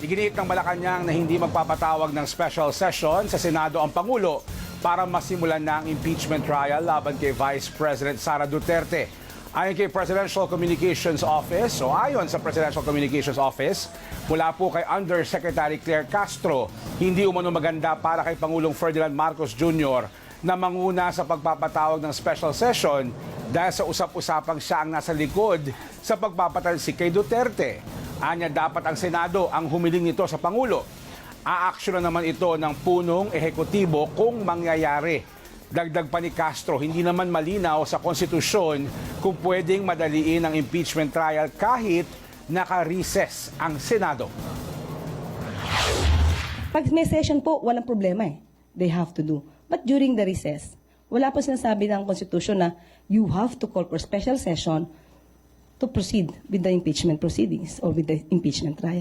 Iginiit ng Malacanang na hindi magpapatawag ng special session sa Senado ang Pangulo para masimulan na ang impeachment trial laban kay Vice President Sara Duterte. Ayon kay Presidential Communications Office o ayon sa Presidential Communications Office, mula po kay Undersecretary Claire Castro, hindi umano maganda para kay Pangulong Ferdinand Marcos Jr. na manguna sa pagpapatawag ng special session dahil sa usap-usapang siya ang nasa likod sa pagpapatalsik kay Duterte. Anya dapat ang Senado ang humiling nito sa Pangulo. Aaksyonan naman ito ng punong ehekutibo kung mangyayari. Dagdag pa ni Castro, hindi naman malinaw sa konstitusyon kung pwedeng madaliin ang impeachment trial kahit naka-recess ang Senado. Pag may session po, walang problema eh. They have to do. But during the recess, wala po sinasabi ng Constitution na you have to call for special session to proceed with the impeachment proceedings or with the impeachment trial.